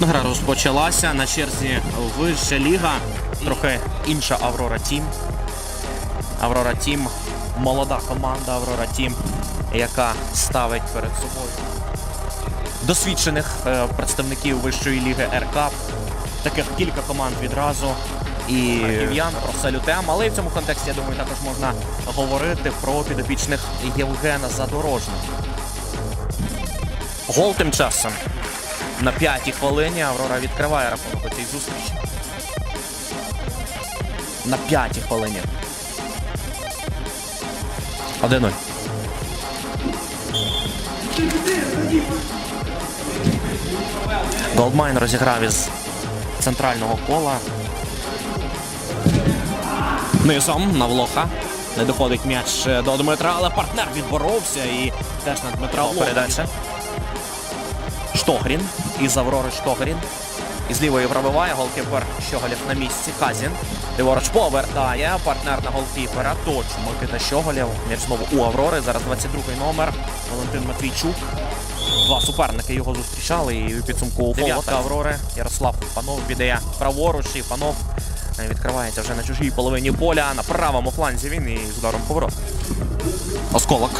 Гра розпочалася на черзі вища ліга. Трохи інша Аврора Тім. Аврора Тім молода команда Аврора Тім, яка ставить перед собою досвідчених е, представників вищої ліги РК. Таких кілька команд відразу. І Київ'ян про Салютем. Але і в цьому контексті, я думаю, також можна говорити про підопічних Євгена Задорожного. Гол тим часом. На п'ятій хвилині Аврора відкриває рахунок у цій зустрічі. На п'ятій хвилині. 1-0. Голдмайн розіграв із центрального кола. Низом на Влоха. Не доходить м'яч до Дмитра, але партнер відборовся і теж на Дмитра передача. Штогрін. Із Аврори Штогрін. Із лівої пробиває голкіпер Щоголєв на місці. Казін. Ліворуч повертає. Партнер на голкіпера. Точно Микита Щоголєв. М'яч знову у Аврори. Зараз 22-й номер. Валентин Матвійчук. Два суперники його зустрічали і у підсумку у Аврори. Ярослав Панов віддає праворуч і Панов е, відкривається вже на чужій половині поля. На правому фланзі він і з ударом поворот. Осколок.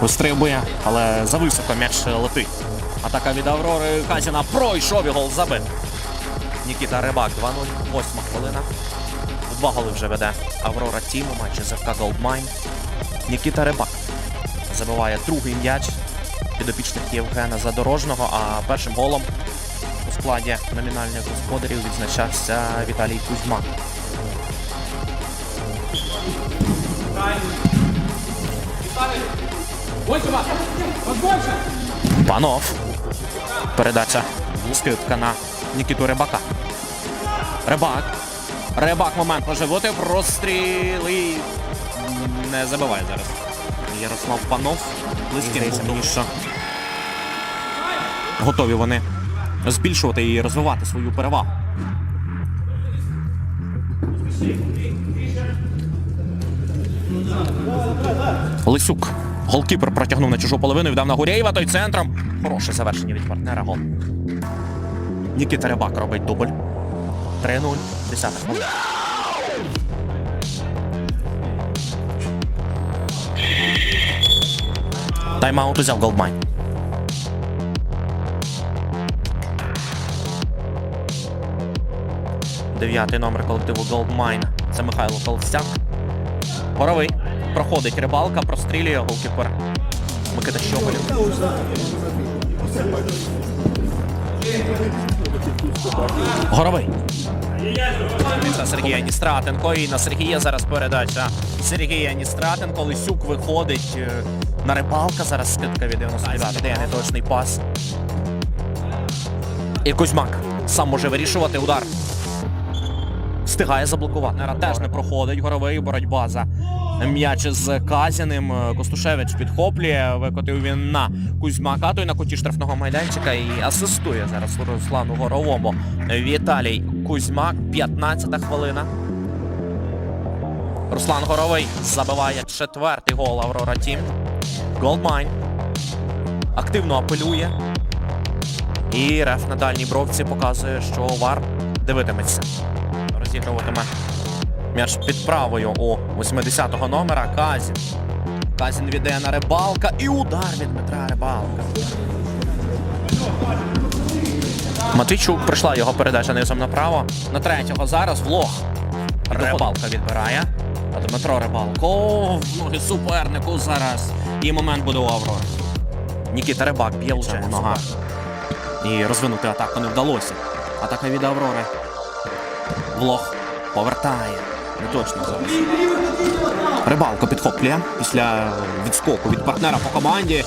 Вистрибує, але зависоко м'яч летить. Атака від Аврори Казіна пройшов і гол забит. Нікіта Рибак 2-0, восьма хвилина. В Два голи вже веде Аврора Тім у матчі з ФК Голдмайн. Нікіта Рибак забиває другий м'яч підопічних Євгена Задорожного, а першим голом у складі номінальних господарів відзначався Віталій Кузьма. Панов. Передача скидка на Нікіту Рибака. Рибак. Рибак момент може бути. Простріл і не забиває зараз. Ярослав Панов. Близьким мені, що готові вони збільшувати і розвивати свою перевагу. Лисюк. Голкіпер протягнув на чужу половину, віддав на Гурєєва, той центром. Хороше завершення від партнера гол. Нікіта Рибак робить дубль. 3-0. 10 хвилина. Тайм-аут узяв Голдмайн. Дев'ятий номер колективу Goldmine. Це Михайло Толстяк. Горовий. Проходить рибалка, прострілює голкіпер. Микита Щоголів. Горовий. Це Сергія Ністратенко. І на Сергія зараз передача. Сергія Ністратенко. Лисюк виходить е, на рибалка. Зараз скидка від 99 Де неточний пас. І Кузьмак сам може вирішувати удар. Встигає заблокувати. Теж не проходить. Горовий боротьба за м'яч з Казяним. Костушевич підхоплює. Викотив він на Кузьмака. Той на куті штрафного майданчика і асистує зараз Руслану Горовому. Віталій Кузьмак, 15 хвилина. Руслан Горовий забиває четвертий гол Аврора Тім. Голдмайн активно апелює. І реф на дальній бровці показує, що Вар дивитиметься. Розігруватиме м'яч під правою у 80-го номера. Казін. Казін віддає на рибалка. І удар від Дмитра Рибалка. Матвійчук прийшла його передача низом направо. На третього зараз влог. Рибалка відбирає. А Дмитро Рибалко. В ноги супернику зараз. І момент буде у Аврори. Нікіта Рибак б'є вже нога. І розвинути атаку не вдалося. Атака від Аврори. Влог повертає. Не точно зараз. Рибалко підхоплює після відскоку від партнера по команді.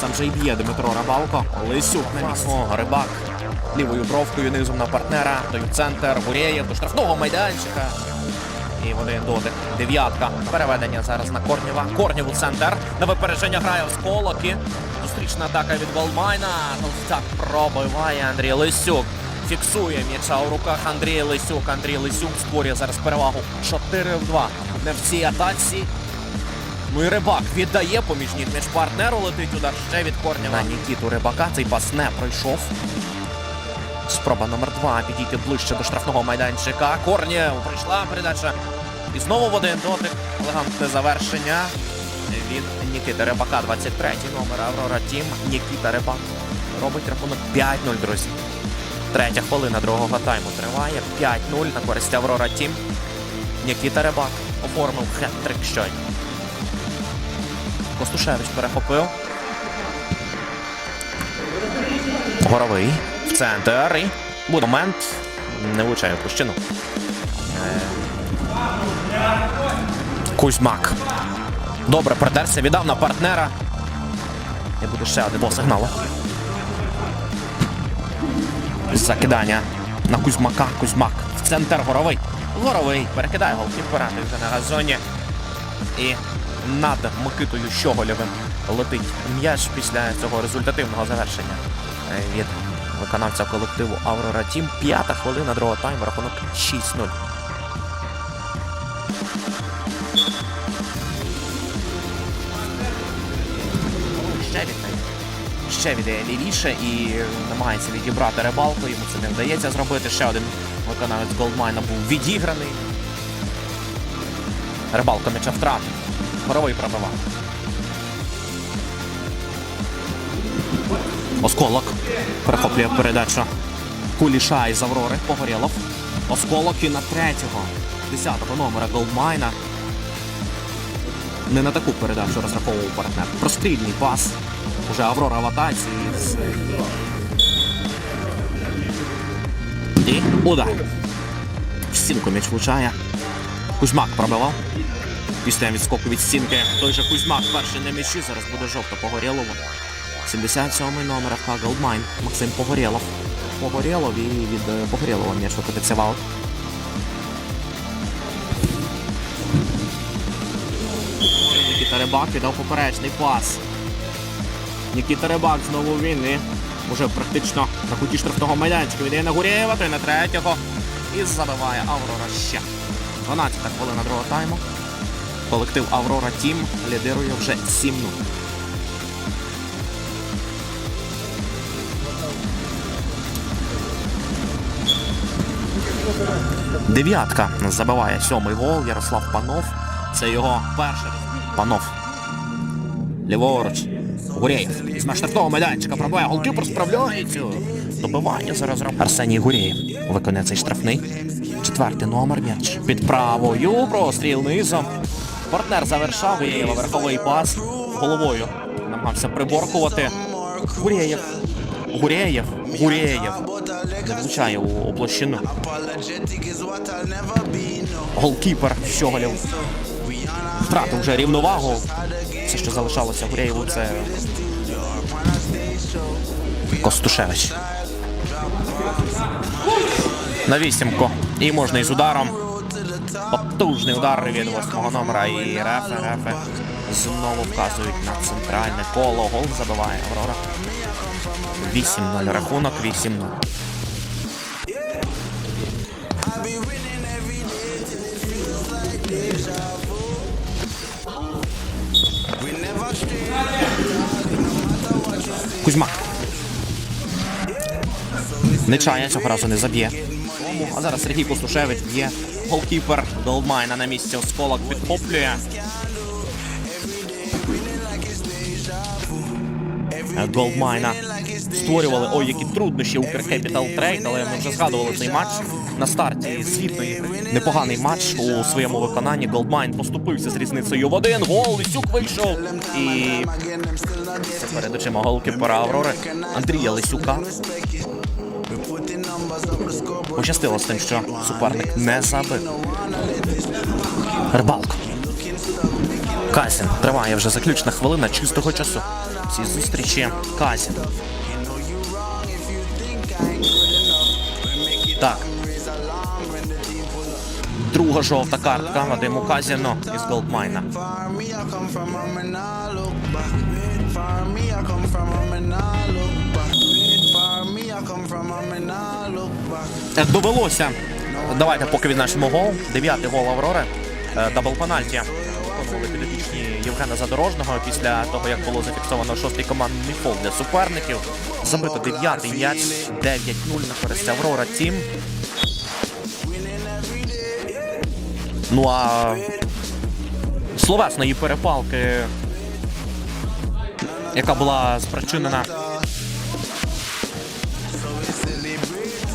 Сам же й б'є Дмитро Рибалко. Лисюк на місці. Рибак лівою бровкою низом на партнера. Той центр Гурєєв до штрафного майданчика. І вони дотик. Дев'ятка. Переведення зараз на Корнєва. Корнєв у центр. На випередження грає в сколоки. Зустрічна атака від Голмайна. Толстяк пробиває Андрій Лисюк. Фіксує м'яча у руках Андрій Лисюк. Андрій Лисюк створює зараз перевагу 4 в 2. Не в цій атаці. Ну і Рибак віддає поміж ніг між партнеру летить удар ще від Корнєва. На Нікіту Рибака цей пас не пройшов. Спроба номер два підійти ближче до штрафного майданчика. Корнєв прийшла передача. І знову в один дотик. Елегантне завершення від Нікіти Рибака. 23-й номер Аврора Тім. Нікіта Рибак робить рахунок 5-0, друзі. Третя хвилина другого тайму триває. 5-0 на користь Аврора Тім. Нікіта Рибак оформив хет-трик щойно. Костушевич перехопив. Горовий в центр. І буде момент. Не влучає площину. Е, Кузьмак. Добре протерся, віддав на партнера. І буде ще один по сигналу. Закидання на Кузьмака. Кузьмак. В центр горовий. Горовий. Перекидає голкіпера. Вже на газоні. І над Микитою Щоголєвим летить м'яч після цього результативного завершення від виконавця колективу Аврора Тім. П'ята хвилина другого тайму, рахунок 6-0. Ще віддає лівіше і намагається відібрати рибалку. Йому це не вдається зробити. Ще один виконавець Голдмайна був відіграний. Рибалка м'яча втратив. Хоровий пробивав. Осколок перехоплює передачу Куліша із Аврори. Погорєлов. Осколок і на третього. 10-го номера Голдмайна. Не на таку передачу розраховував партнер. Прострільний пас. Уже Аврора в атаці. І удар. В стінку м'яч влучає. Кузьмак пробивав. Після відскоку від стінки той же Кузьмак перший на м'ячі. Зараз буде жовто Погорєлову. 77-й номер ФК Голдмайн. Максим Погорєлов. Погорєлов і від е, Погорєлова м'яч викотиться в аут. Нікіта Рибак віддав поперечний пас. Нікіта Рибак знову він і уже практично на куті штрафного майданчика віддає на Гурєєва, той на третього. І забиває Аврора ще. 12 хвилина другого тайму. Колектив Аврора Тім лідирує вже 7-0. Дев'ятка забиває сьомий гол Ярослав Панов. Це його перший Панов. Ліворуч. Гурєєв. З штрафного майданчика пробиває. Голкіпер справляється. Добивання зараз робить. Арсеній Гурєєв виконує цей штрафний. Четвертий номер м'яч. Під правою. Простріл низом. Партнер завершав. Гурєєва верховий пас. Головою намагався приборкувати. Гурєєв. Гурєєв. Гурєєв. Не влучає у у площину. Голкіпер Щоголів. Втратив вже рівновагу. Все, що залишалося Гурєєву, це Костушевич. На вісімку. І можна із ударом. Потужний удар від восьмого номера. І рефе, рефе знову вказують на центральне коло. Гол забиває Аврора. 8-0 рахунок, 8-0. Кузьма. Нечая цього разу не заб'є. А зараз Сергій Костушевич б'є. Голкіпер Голдмайна на місці осколок підхоплює. Голдмайна створювали ой, які труднощі у Capital Trade, але ми вже згадували цей матч на старті звітної. Непоганий матч у своєму виконанні. Голдмайн поступився з різницею в один. Гол Лисюк вийшов. І це перед очима голкіпера Аврори Андрія Лисюка. Пощастило з тим, що суперник не забив. Рибалка. Казін. Триває вже заключна хвилина чистого часу. Ці зустрічі Казін. Так. Друга жовта картка Вадиму Казіну із Голдмайна. Довелося. Давайте поки відзначимо гол. Дев'ятий гол Аврори. Е, Дабл пенальті. Євгена Задорожного після того, як було зафіксовано шостий командний фол для суперників. Забито дев'ятий м'яч, 9-0 на користь Аврора Тім. Ну а словесної перепалки, яка була спричинена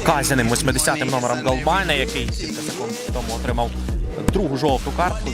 Казяним 80-м номером Голбайна, який кілька секунд тому отримав другу жовту картку.